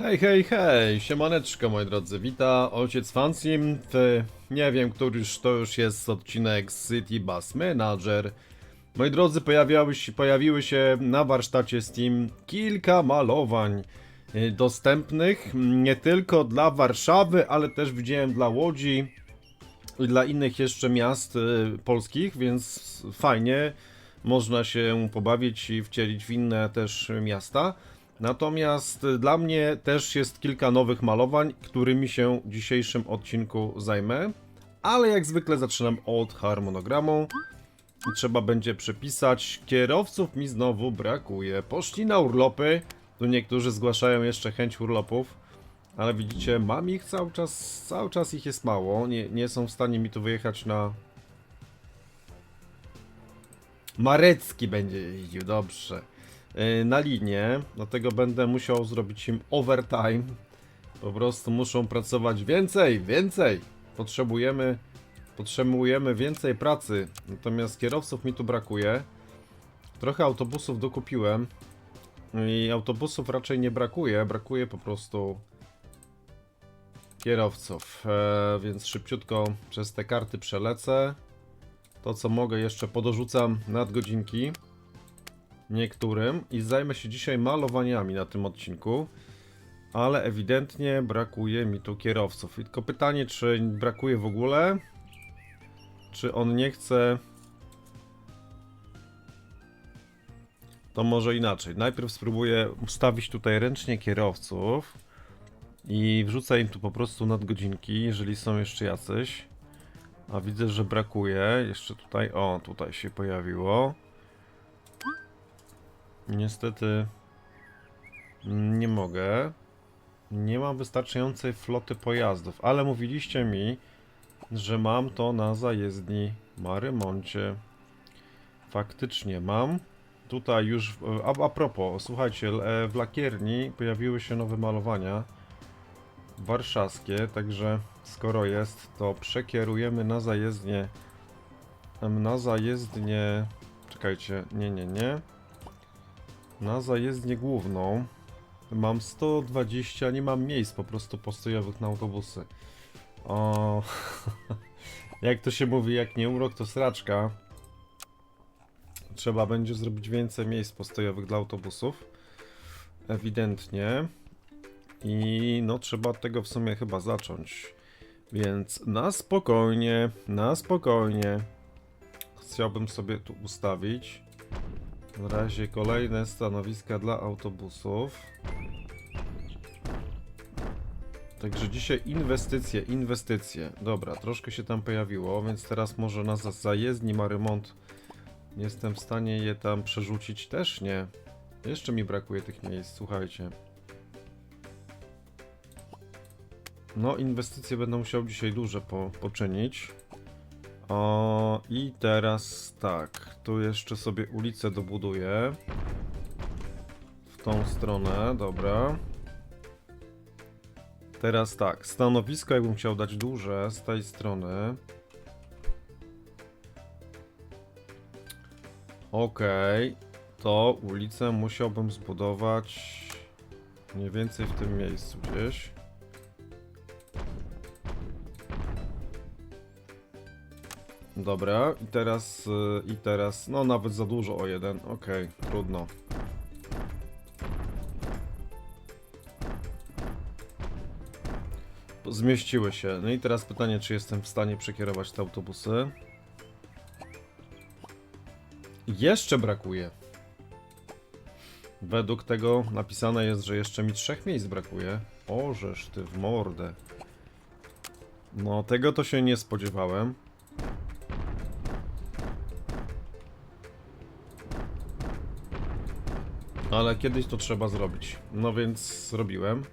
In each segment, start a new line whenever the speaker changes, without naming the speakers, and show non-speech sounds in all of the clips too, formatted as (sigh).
Hej, hej, hej, siemaneczko moi drodzy, wita ojciec Fansim w, nie wiem, któryż to już jest odcinek z City Bus Manager. Moi drodzy, pojawiały się, pojawiły się na warsztacie Steam kilka malowań y, dostępnych, nie tylko dla Warszawy, ale też widziałem dla Łodzi i dla innych jeszcze miast y, polskich, więc fajnie, można się pobawić i wcielić w inne też miasta. Natomiast y, dla mnie też jest kilka nowych malowań, którymi się w dzisiejszym odcinku zajmę. Ale jak zwykle zaczynam od harmonogramu. I trzeba będzie przepisać. Kierowców mi znowu brakuje. Poszli na urlopy. Tu niektórzy zgłaszają jeszcze chęć urlopów. Ale widzicie, mam ich cały czas, cały czas ich jest mało. Nie, nie są w stanie mi tu wyjechać na... Marecki będzie jeździł, dobrze. Yy, na linię, dlatego będę musiał zrobić im overtime. Po prostu muszą pracować więcej, więcej. Potrzebujemy, potrzebujemy więcej pracy. Natomiast kierowców mi tu brakuje. Trochę autobusów dokupiłem. I autobusów raczej nie brakuje, brakuje po prostu kierowców. E, więc szybciutko przez te karty przelecę. To co mogę jeszcze podorzucam nadgodzinki niektórym i zajmę się dzisiaj malowaniami na tym odcinku. Ale ewidentnie brakuje mi tu kierowców. I tylko pytanie, czy brakuje w ogóle? Czy on nie chce. To może inaczej. Najpierw spróbuję ustawić tutaj ręcznie kierowców i wrzucę im tu po prostu nadgodzinki, jeżeli są jeszcze jacyś. A widzę, że brakuje. Jeszcze tutaj. O, tutaj się pojawiło. Niestety nie mogę. Nie mam wystarczającej floty pojazdów, ale mówiliście mi, że mam to na zajezdni Marymoncie. Faktycznie mam. Tutaj już, a, a propos, słuchajcie, e, w lakierni pojawiły się nowe malowania warszawskie, także skoro jest, to przekierujemy na zajezdnię na zajezdnię czekajcie, nie, nie, nie na zajezdnię główną mam 120, nie mam miejsc po prostu postojowych na autobusy. O, (laughs) jak to się mówi, jak nie urok, to sraczka. Trzeba będzie zrobić więcej miejsc postojowych dla autobusów. Ewidentnie. I no trzeba od tego w sumie chyba zacząć. Więc na spokojnie, na spokojnie. Chciałbym sobie tu ustawić. Na razie kolejne stanowiska dla autobusów. Także dzisiaj inwestycje, inwestycje. Dobra, troszkę się tam pojawiło, więc teraz może na za- zajezdni ma remont. Jestem w stanie je tam przerzucić też nie. Jeszcze mi brakuje tych miejsc, słuchajcie. No, inwestycje będę musiał dzisiaj duże po, poczynić. O, i teraz tak, tu jeszcze sobie ulicę dobuduję. W tą stronę, dobra. Teraz tak, stanowisko jakbym chciał dać duże z tej strony. Okej, to ulicę musiałbym zbudować mniej więcej w tym miejscu gdzieś. Dobra, i teraz, y, i teraz, no nawet za dużo o jeden, okej, trudno. Zmieściły się, no i teraz pytanie, czy jestem w stanie przekierować te autobusy? Jeszcze brakuje. Według tego napisane jest, że jeszcze mi trzech miejsc brakuje. Ożeż ty w mordę. No, tego to się nie spodziewałem. Ale kiedyś to trzeba zrobić. No więc zrobiłem.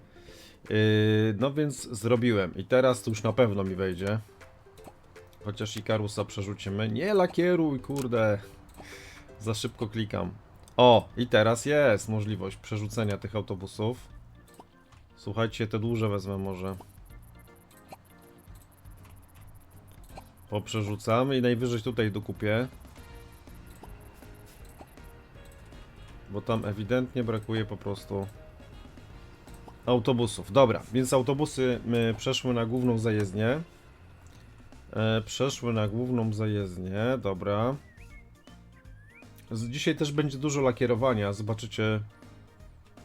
Yy, no więc zrobiłem. I teraz to już na pewno mi wejdzie. Chociaż Ikarusa przerzucimy. Nie lakieruj, kurde. Za szybko klikam. O, i teraz jest możliwość przerzucenia tych autobusów. Słuchajcie, te duże wezmę może. Poprzerzucamy i najwyżej tutaj dokupię. Bo tam ewidentnie brakuje po prostu autobusów. Dobra, więc autobusy przeszły na główną zajezdnię. E, przeszły na główną zajezdnię, dobra. Dzisiaj też będzie dużo lakierowania, zobaczycie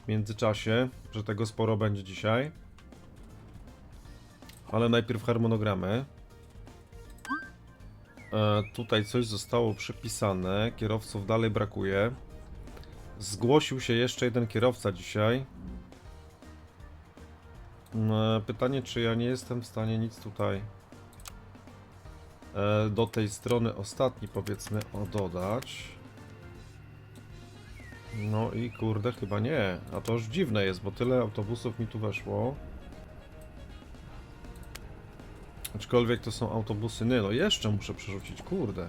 w międzyczasie, że tego sporo będzie dzisiaj. Ale najpierw harmonogramy. E, tutaj coś zostało przypisane, kierowców dalej brakuje. Zgłosił się jeszcze jeden kierowca dzisiaj. No, pytanie, czy ja nie jestem w stanie nic tutaj e, do tej strony ostatni powiedzmy dodać. No i kurde, chyba nie. A to już dziwne jest, bo tyle autobusów mi tu weszło. Aczkolwiek to są autobusy. Nie, no jeszcze muszę przerzucić, kurde.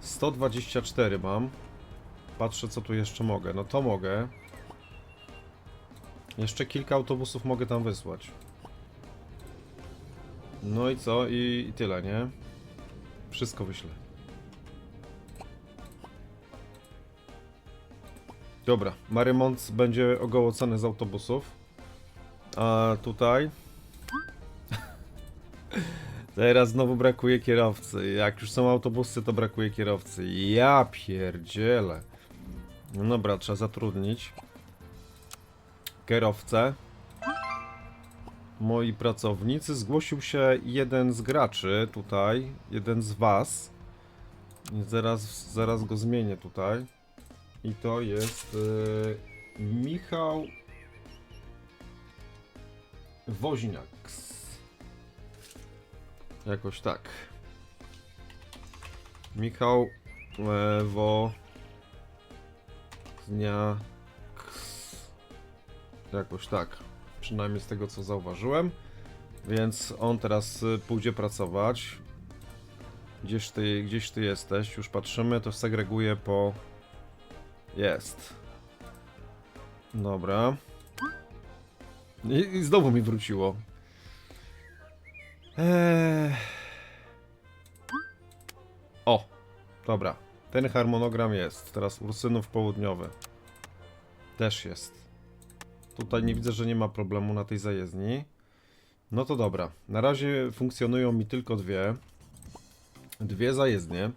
124 mam. Patrzę, co tu jeszcze mogę. No to mogę. Jeszcze kilka autobusów mogę tam wysłać. No i co? I, i tyle, nie? Wszystko wyślę. Dobra, Marymont będzie ogołocony z autobusów. A tutaj... (laughs) Teraz znowu brakuje kierowcy. Jak już są autobusy, to brakuje kierowcy. Ja pierdzielę. No dobra, trzeba zatrudnić kierowcę. Moi pracownicy. Zgłosił się jeden z graczy tutaj, jeden z was. Zaraz, zaraz go zmienię tutaj. I to jest yy, Michał Woźniak. Jakoś tak. Michał e, Wo dnia Jakoś tak. Przynajmniej z tego co zauważyłem. Więc on teraz y, pójdzie pracować. Gdzieś ty, gdzieś ty jesteś, już patrzymy, to segreguję po... Jest. Dobra. I, i znowu mi wróciło. Eee... O, dobra. Ten harmonogram jest. Teraz Ursynów Południowy. Też jest. Tutaj nie widzę, że nie ma problemu na tej zajezdni. No to dobra. Na razie funkcjonują mi tylko dwie. Dwie zajezdnie.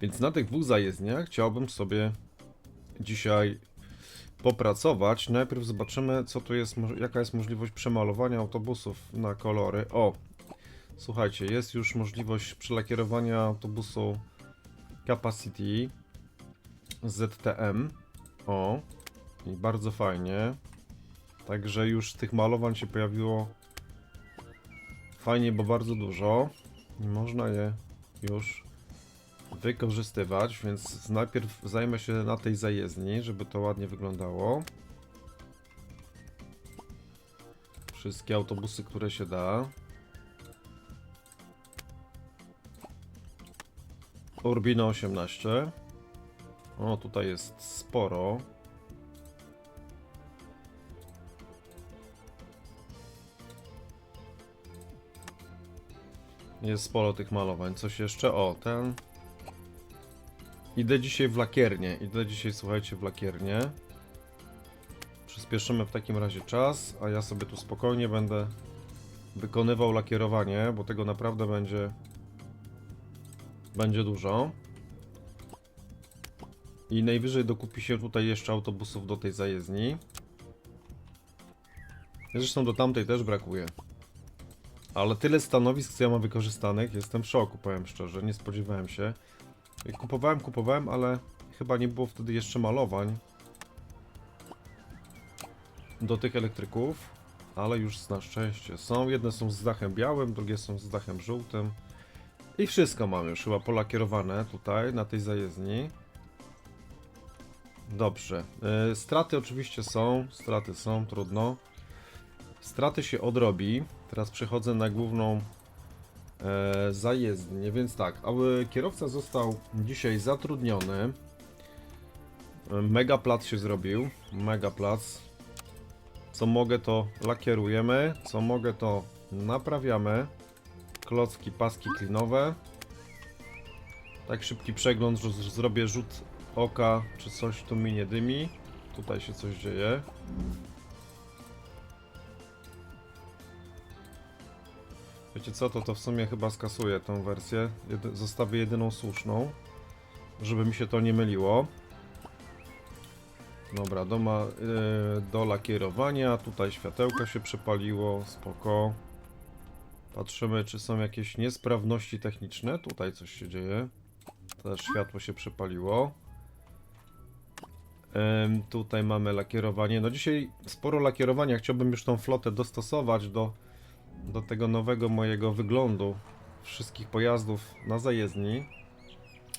Więc na tych dwóch zajezdniach chciałbym sobie dzisiaj popracować. Najpierw zobaczymy, co tu jest, jaka jest możliwość przemalowania autobusów na kolory. O, słuchajcie, jest już możliwość przelakierowania autobusu Capacity ZTM. O, i bardzo fajnie. Także już tych malowań się pojawiło fajnie, bo bardzo dużo. I można je już wykorzystywać, więc najpierw zajmę się na tej zajezdni, żeby to ładnie wyglądało. Wszystkie autobusy, które się da. Urbino 18. O, tutaj jest sporo. Jest sporo tych malowań. Coś jeszcze? O, ten. Idę dzisiaj w lakiernię. Idę dzisiaj, słuchajcie, w lakiernię. Przyspieszymy w takim razie czas, a ja sobie tu spokojnie będę wykonywał lakierowanie, bo tego naprawdę będzie będzie dużo. I najwyżej dokupi się tutaj jeszcze autobusów do tej zajezdni. Zresztą do tamtej też brakuje. Ale tyle stanowisk, co ja mam wykorzystanych, jestem w szoku, powiem szczerze, nie spodziewałem się. Kupowałem, kupowałem, ale chyba nie było wtedy jeszcze malowań do tych elektryków, ale już na szczęście są. Jedne są z dachem białym, drugie są z dachem żółtym. I wszystko mam już chyba polakierowane tutaj, na tej zajezdni. Dobrze. Yy, straty oczywiście są, straty są, trudno. Straty się odrobi. Teraz przechodzę na główną e, zajezdnię, więc tak, aby kierowca został dzisiaj zatrudniony. E, Mega plac się zrobił, mega plac. Co mogę to lakierujemy, co mogę to naprawiamy klocki, paski klinowe. Tak szybki przegląd, że zrobię rzut oka, czy coś tu mi nie dymi. Tutaj się coś dzieje. Wiecie co, to to w sumie chyba skasuję tą wersję. Jedy zostawię jedyną słuszną, żeby mi się to nie myliło. Dobra, do, yy, do lakierowania, tutaj światełka się przepaliło, spoko. Patrzymy, czy są jakieś niesprawności techniczne. Tutaj coś się dzieje. Też światło się przepaliło. Ym, tutaj mamy lakierowanie. No dzisiaj sporo lakierowania. Chciałbym już tą flotę dostosować do, do tego nowego mojego wyglądu wszystkich pojazdów na zajezdni.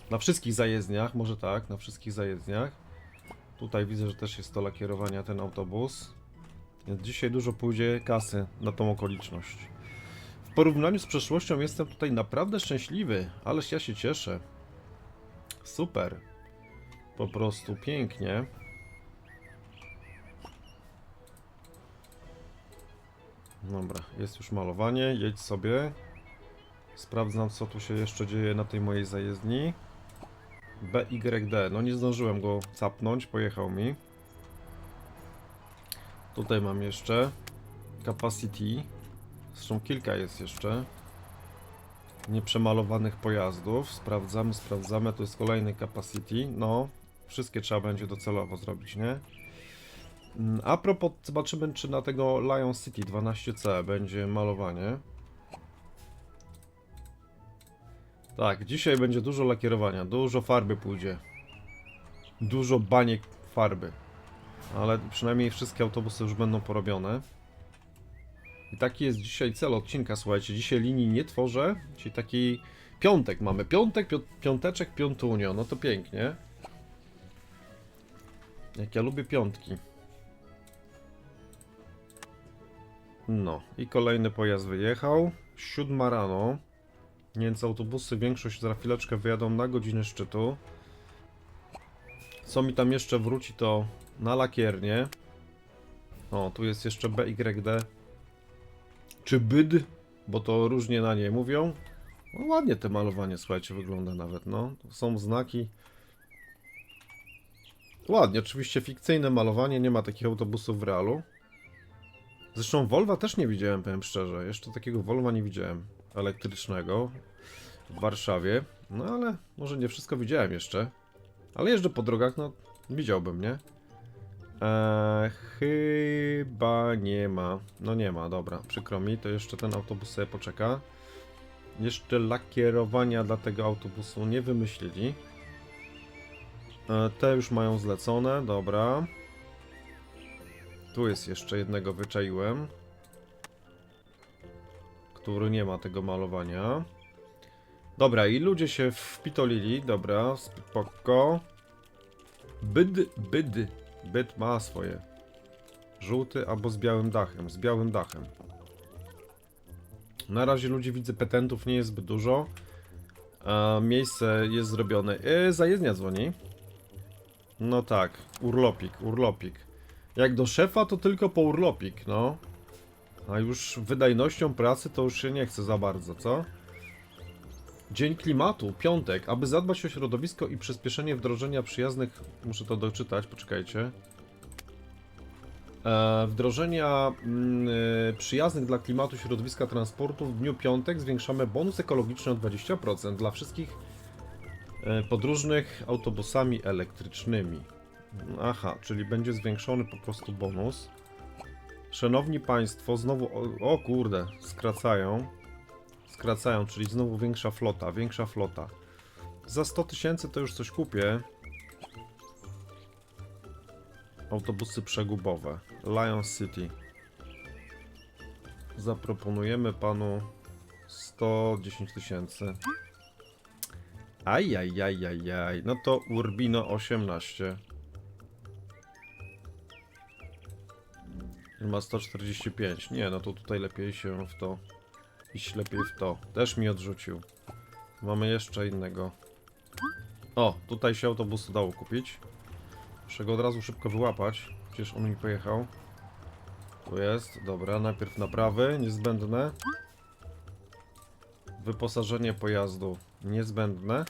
Na wszystkich zajezdniach, może tak, na wszystkich zajezdniach. Tutaj widzę, że też jest to lakierowania ten autobus. Więc dzisiaj dużo pójdzie kasy na tą okoliczność. W porównaniu z przeszłością jestem tutaj naprawdę szczęśliwy, ależ ja się cieszę. Super. Po prostu pięknie. Dobra, jest już malowanie, jedź sobie. Sprawdzam co tu się jeszcze dzieje na tej mojej zajezdni. BYD, no nie zdążyłem go zapnąć, pojechał mi. Tutaj mam jeszcze Capacity. Zresztą kilka jest jeszcze nieprzemalowanych pojazdów. Sprawdzamy, sprawdzamy. To jest kolejny capacity. No, wszystkie trzeba będzie docelowo zrobić, nie? Mm, A propos, zobaczymy, czy na tego Lion City 12C będzie malowanie. Tak, dzisiaj będzie dużo lakierowania, dużo farby pójdzie. Dużo baniek farby. Ale przynajmniej wszystkie autobusy już będą porobione. I taki jest dzisiaj cel odcinka, słuchajcie. Dzisiaj linii nie tworzę, czyli taki piątek mamy. Piątek, pią piąteczek, piątunio. No to pięknie. Jak ja lubię piątki. No i kolejny pojazd wyjechał. Siódma rano. Więc autobusy, większość za chwileczkę wyjadą na godzinę szczytu. Co mi tam jeszcze wróci to na lakiernię. O, tu jest jeszcze BYD czy byd, bo to różnie na nie mówią. No, ładnie te malowanie, słuchajcie, wygląda nawet, no. Są znaki. Ładnie, oczywiście fikcyjne malowanie, nie ma takich autobusów w realu. Zresztą Volva też nie widziałem, powiem szczerze. Jeszcze takiego Volva nie widziałem elektrycznego w Warszawie. No ale może nie wszystko widziałem jeszcze. Ale jeżdżę po drogach, no widziałbym, nie? Eee, chyba nie ma. No nie ma, dobra, przykro mi, to jeszcze ten autobus sobie poczeka. Jeszcze lakierowania dla tego autobusu nie wymyślili. Eee, te już mają zlecone, dobra. Tu jest jeszcze jednego wyczaiłem. Który nie ma tego malowania. Dobra, i ludzie się wpitolili, dobra, spoko. Byd, byd. Byt ma swoje. Żółty albo z białym dachem. Z białym dachem. Na razie ludzi widzę petentów nie jest zbyt dużo. A miejsce jest zrobione. Yy, zajezdnia dzwoni. No tak, urlopik, urlopik. Jak do szefa to tylko po urlopik, no. A już wydajnością pracy to już się nie chce za bardzo, co? Dzień klimatu, piątek. Aby zadbać o środowisko i przyspieszenie wdrożenia przyjaznych. Muszę to doczytać, poczekajcie. E, wdrożenia mm, e, przyjaznych dla klimatu, środowiska, transportu w dniu piątek zwiększamy bonus ekologiczny o 20% dla wszystkich e, podróżnych autobusami elektrycznymi. Aha, czyli będzie zwiększony po prostu bonus. Szanowni Państwo, znowu. O, o kurde, skracają skracają, czyli znowu większa flota, większa flota. Za 100 tysięcy to już coś kupię. Autobusy przegubowe. Lion City. Zaproponujemy panu 110 tysięcy. Ajajajajaj. No to Urbino 18. Ma 145. Nie, no to tutaj lepiej się w to iść lepiej w to. Też mi odrzucił. Mamy jeszcze innego. O, tutaj się autobus dało kupić. Muszę go od razu szybko wyłapać. Przecież on mi pojechał. Tu jest, dobra, najpierw naprawy niezbędne. Wyposażenie pojazdu niezbędne.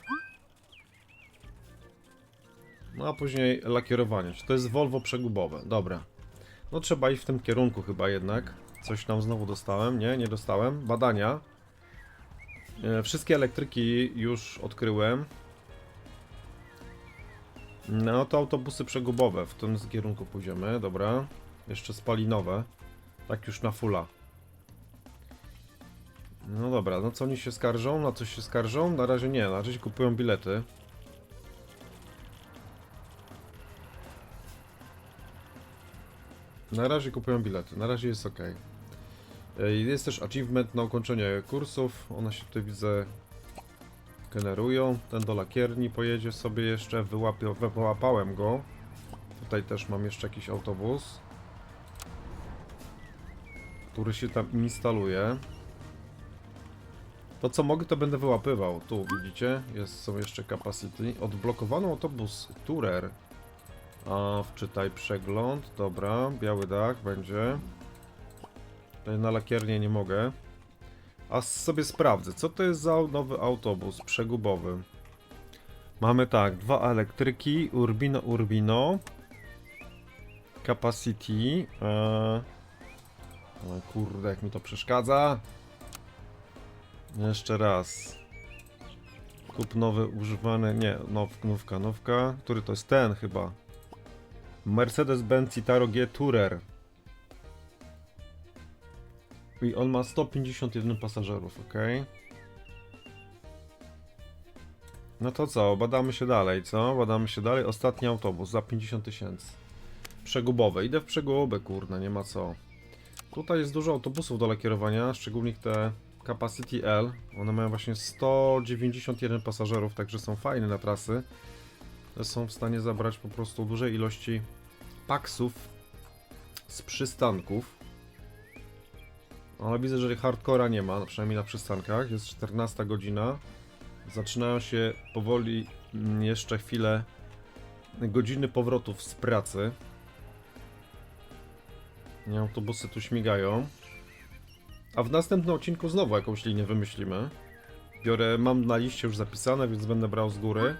No a później lakierowanie. To jest Volvo przegubowe? Dobra. No trzeba iść w tym kierunku chyba jednak. Coś tam znowu dostałem. Nie, nie dostałem. Badania. E, Wszystkie elektryki już odkryłem. No to autobusy przegubowe, w tym kierunku pójdziemy, dobra. Jeszcze spalinowe. Tak już na fulla. No dobra, no co oni się skarżą? Na coś się skarżą? Na razie nie, na razie kupują bilety. Na razie kupują bilety, na razie jest ok. Jest też achievement na ukończenie kursów, one się tutaj widzę generują. Ten do lakierni pojedzie sobie jeszcze, wyłapię, wyłapałem go. Tutaj też mam jeszcze jakiś autobus, który się tam instaluje. To co mogę, to będę wyłapywał. Tu widzicie, jest są jeszcze capacity. Odblokowano autobus Tourer. A wczytaj przegląd. Dobra, biały dach będzie. Tutaj na lakiernię nie mogę. A sobie sprawdzę, co to jest za nowy autobus przegubowy. Mamy tak, dwa elektryki, Urbino Urbino. Capacity. Eee... Kurde, jak mi to przeszkadza. Jeszcze raz. Kup nowy, używany, nie, now, nówka, nówka. Który to jest ten chyba? Mercedes-Benz Citaro G Tourer. I on ma 151 pasażerów, ok? No to co, badamy się dalej, co? Badamy się dalej. Ostatni autobus za 50 tysięcy. Przegubowe. Idę w przegubę, kurde, nie ma co. Tutaj jest dużo autobusów do lakierowania, szczególnie te Capacity L. One mają właśnie 191 pasażerów, także są fajne na trasy. Są w stanie zabrać po prostu duże ilości paksów z przystanków. Ale widzę, że hardcora nie ma, przynajmniej na przystankach. Jest 14 godzina. Zaczynają się powoli mm, jeszcze chwilę godziny powrotów z pracy. Nie, autobusy tu śmigają. A w następnym odcinku znowu jakąś linię wymyślimy. Biorę, mam na liście już zapisane, więc będę brał z góry.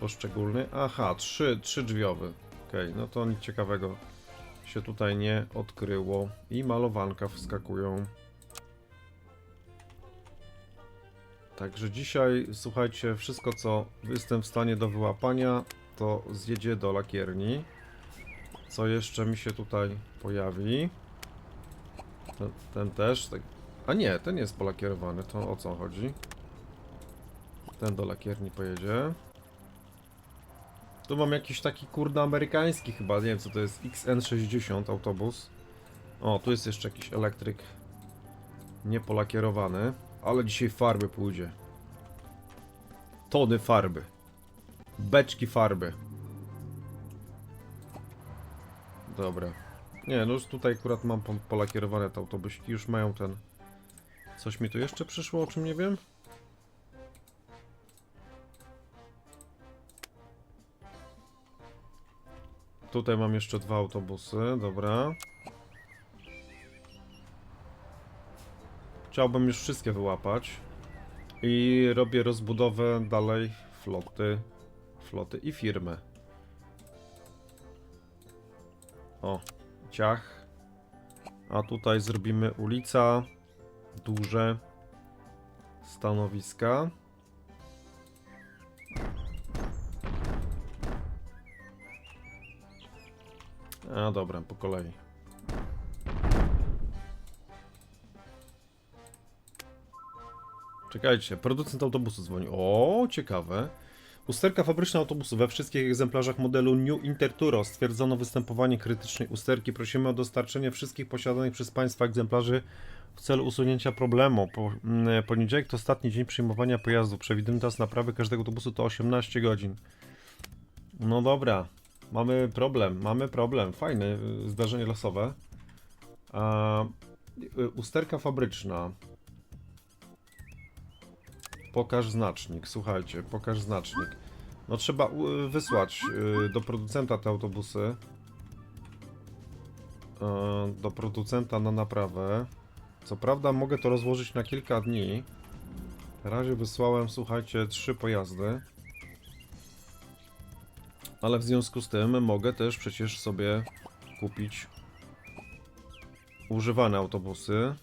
Poszczególny. Aha, trzy, trzy drzwiowy. Okej, no to nic ciekawego się tutaj nie odkryło. I malowanka wskakują. Także dzisiaj, słuchajcie, wszystko co jestem w stanie do wyłapania, to zjedzie do lakierni. Co jeszcze mi się tutaj pojawi? Ten, ten też. Tak. A nie, ten jest polakierowany, to o co chodzi? Ten do lakierni pojedzie. Tu mam jakiś taki kurde amerykański chyba, nie wiem co to jest, XN60 autobus. O, tu jest jeszcze jakiś elektryk niepolakierowany, ale dzisiaj farby pójdzie. Tony farby. Beczki farby. Dobra. Nie, no już tutaj akurat mam po- polakierowane te autobusiki, już mają ten... Coś mi tu jeszcze przyszło, o czym nie wiem? Tutaj mam jeszcze dwa autobusy, dobra. Chciałbym już wszystkie wyłapać. I robię rozbudowę dalej floty, floty i firmy. O, ciach. A tutaj zrobimy ulica, duże stanowiska. A dobra, po kolei. Czekajcie, producent autobusu dzwoni. O, ciekawe. Usterka fabryczna autobusu we wszystkich egzemplarzach modelu New Interturo stwierdzono występowanie krytycznej usterki. Prosimy o dostarczenie wszystkich posiadanych przez Państwa egzemplarzy w celu usunięcia problemu. Po, mm, poniedziałek to ostatni dzień przyjmowania pojazdu. Przewidywany czas naprawy każdego autobusu to 18 godzin. No dobra, mamy problem, mamy problem. Fajne y, zdarzenie losowe. Y, usterka fabryczna. Pokaż znacznik, słuchajcie, pokaż znacznik. No trzeba wysłać y, do producenta te autobusy. Do producenta na naprawę. Co prawda mogę to rozłożyć na kilka dni. Na razie wysłałem, słuchajcie, trzy pojazdy. Ale w związku z tym mogę też przecież sobie kupić używane autobusy.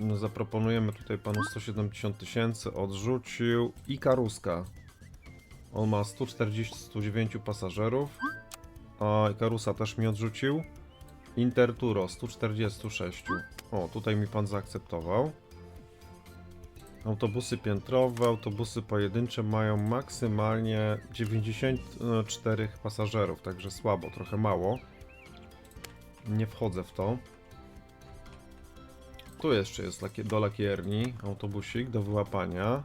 No, zaproponujemy tutaj panu 170 tysięcy, odrzucił Ikaruska. On ma 140-109 pasażerów. A Ikarusa też mi odrzucił. Interturo 146. O, tutaj mi pan zaakceptował. Autobusy piętrowe, autobusy pojedyncze mają maksymalnie 94 pasażerów, także słabo, trochę mało. Nie wchodzę w to. Tu jeszcze jest do lakierni autobusik do wyłapania.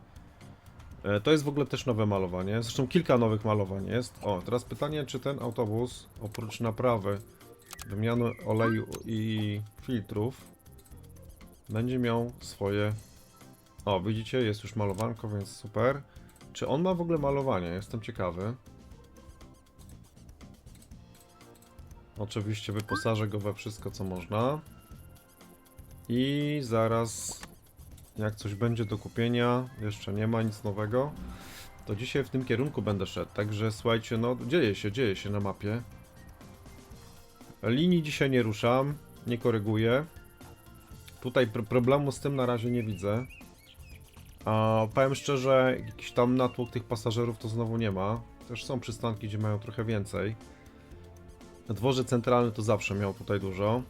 E, To jest w ogóle też nowe malowanie. Zresztą kilka nowych malowań jest. O, teraz pytanie, czy ten autobus oprócz naprawy, wymiany oleju i filtrów będzie miał swoje. O, widzicie, jest już malowanko, więc super. Czy on ma w ogóle malowanie? Jestem ciekawy. Oczywiście wyposażę go we wszystko, co można. I zaraz, jak coś będzie do kupienia, jeszcze nie ma nic nowego, to dzisiaj w tym kierunku będę szedł. Także słuchajcie, no dzieje się, dzieje się na mapie. Linii dzisiaj nie ruszam, nie koryguję. Tutaj pr problemu z tym na razie nie widzę. A powiem szczerze, jakiś tam natłok tych pasażerów to znowu nie ma. Też są przystanki, gdzie mają trochę więcej. Dworze centralny to zawsze miał tutaj dużo.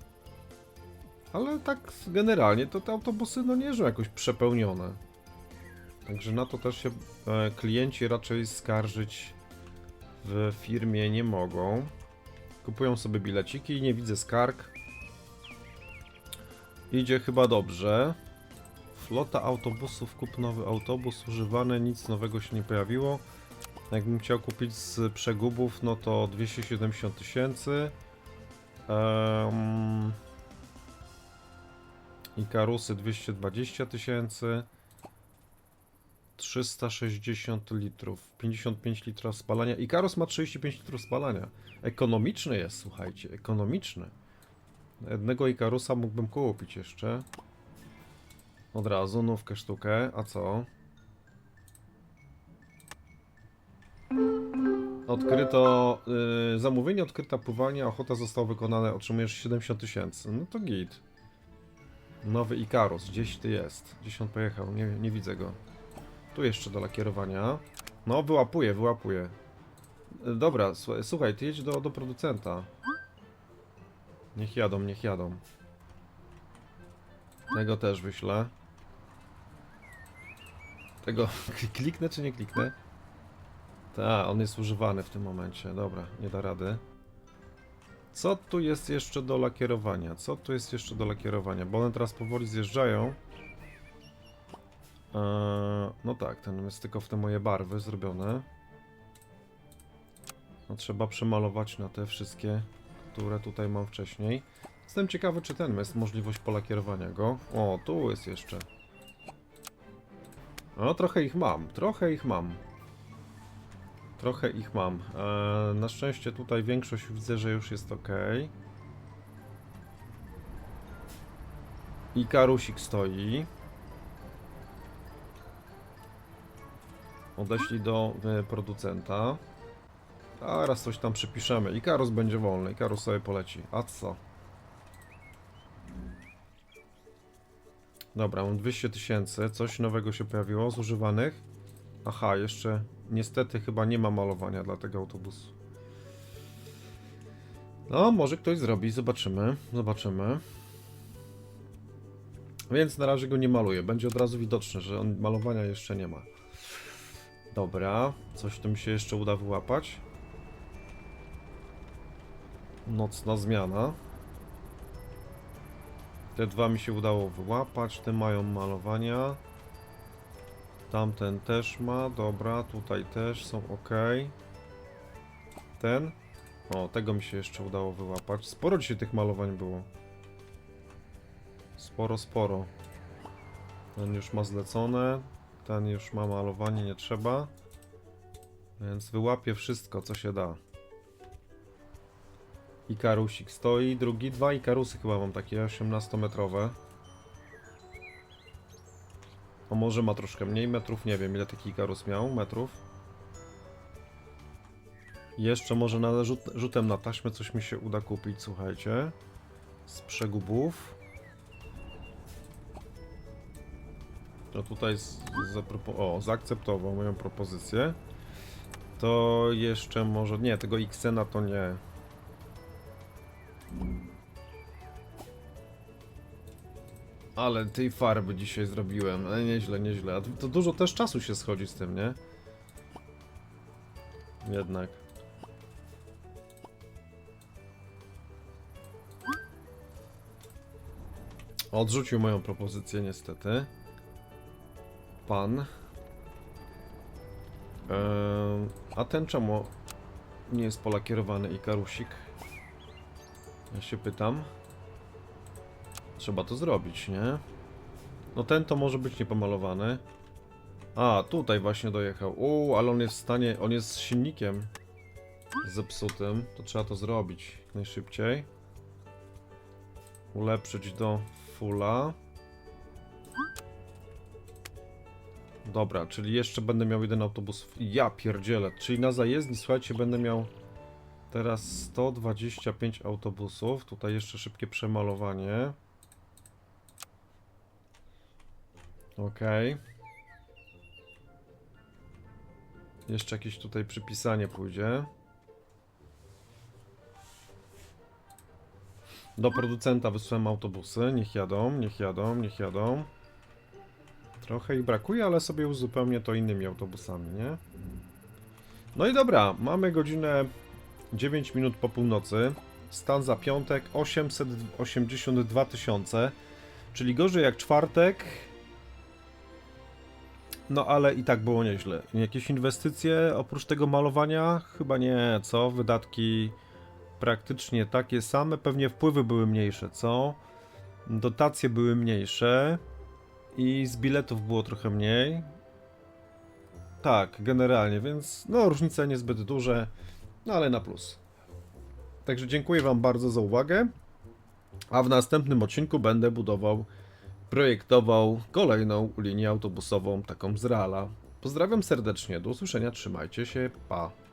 Ale tak generalnie to te autobusy no nie jeżdżą jakoś przepełnione. Także na to też się e, klienci raczej skarżyć w firmie nie mogą. Kupują sobie bileciki nie widzę skarg. Idzie chyba dobrze. Flota autobusów, kup nowy autobus, używany, nic nowego się nie pojawiło. Jakbym chciał kupić z przegubów, no to 270 tysięcy. Um, Ikarusy 220 tysięcy. 360 litrów, 55 litrów spalania. Ikarus ma 35 litrów spalania. Ekonomiczny jest, słuchajcie, ekonomiczny. Jednego Ikarusa mógłbym kupić jeszcze. Od razu, nówkę sztukę, a co? Odkryto, y, zamówienie odkryta pływania, ochota została wykonana, otrzymujesz 70 tysięcy. No to git. Nowy Ikarus, gdzieś ty jest. Gdzieś on pojechał, nie, nie widzę go. Tu jeszcze do lakierowania. No, wyłapuję, wyłapuję. Y, Dobra, słuchaj ty jedź do, do producenta. Niech jadą, niech jadą. Tego też wyślę. Tego kliknę czy nie kliknę? Tak, on jest używany w tym momencie. Dobra, nie da rady. Co tu jest jeszcze do lakierowania? Co tu jest jeszcze do lakierowania? Bo one teraz powoli zjeżdżają. Eee, no tak, ten jest tylko w te moje barwy zrobione. No trzeba przemalować na te wszystkie, które tutaj mam wcześniej. Jestem ciekawy, czy ten jest możliwość polakierowania go. O, tu jest jeszcze. No, trochę ich mam, trochę ich mam. Trochę ich mam. Eee, na szczęście tutaj większość widzę, że już jest ok. I karusik stoi. Odeślij do e, producenta. Zaraz coś tam przypiszemy. I karus będzie wolny. I karus sobie poleci. A co? Dobra, mam 200 tysięcy. Coś nowego się pojawiło z używanych. Aha, jeszcze niestety chyba nie ma malowania dla tego autobusu. No, może ktoś zrobi, zobaczymy. Zobaczymy. Więc na razie go nie maluję. Będzie od razu widoczne, że on malowania jeszcze nie ma. Dobra, coś tu mi się jeszcze uda wyłapać. Nocna zmiana. Te dwa mi się udało wyłapać, te mają malowania. Tamten też ma, dobra, tutaj też są ok. Ten? O, tego mi się jeszcze udało wyłapać. Sporo dzisiaj tych malowań było. Sporo, sporo. Ten już ma zlecone, ten już ma malowanie, nie trzeba. Więc wyłapię wszystko, co się da. Ikarusik stoi, drugi, dwa Ikarusy chyba mam takie 18-metrowe. A może ma troszkę mniej metrów, nie wiem ile taki Ikarus miał metrów. Jeszcze może na rzut, rzutem na taśmę coś mi się uda kupić, słuchajcie. Z przegubów. No tutaj z, zapropo- o, zaakceptował moją propozycję. To jeszcze może... Nie, tego Xena to nie. Ale tej farby dzisiaj zrobiłem. Ale nieźle, nieźle. A to dużo też czasu się schodzi z tym, nie? Jednak. Odrzucił moją propozycję niestety. Pan. Ehm, a ten czemu nie jest polakierowany i karusik? Ja się pytam. Trzeba to zrobić, nie? No ten to może być niepomalowany. A, tutaj właśnie dojechał. Uuu, ale on jest w stanie, on jest z silnikiem zepsutym. To trzeba to zrobić najszybciej. Ulepszyć do fulla. Dobra, czyli jeszcze będę miał jeden autobus. Ja pierdzielę, czyli na zajezdni, słuchajcie, będę miał teraz 125 autobusów. Tutaj jeszcze szybkie przemalowanie. Okej. Jeszcze jakieś tutaj przypisanie pójdzie. Do producenta wysłałem autobusy. Niech jadą, niech jadą, niech jadą. Trochę ich brakuje, ale sobie uzupełnię to innymi autobusami, nie? No i dobra, mamy godzinę 9 minut po północy. Stan za piątek 882 tysiące, czyli gorzej jak czwartek. No ale i tak było nieźle. Jakieś inwestycje oprócz tego malowania? Chyba nie, co? Wydatki praktycznie takie same. Pewnie wpływy były mniejsze, co? Dotacje były mniejsze. I z biletów było trochę mniej. Tak, generalnie, więc no różnice niezbyt duże, no ale na plus. Także dziękuję Wam bardzo za uwagę. A w następnym odcinku będę budował, projektował kolejną linię autobusową, taką z Reala. Pozdrawiam serdecznie, do usłyszenia, trzymajcie się, pa.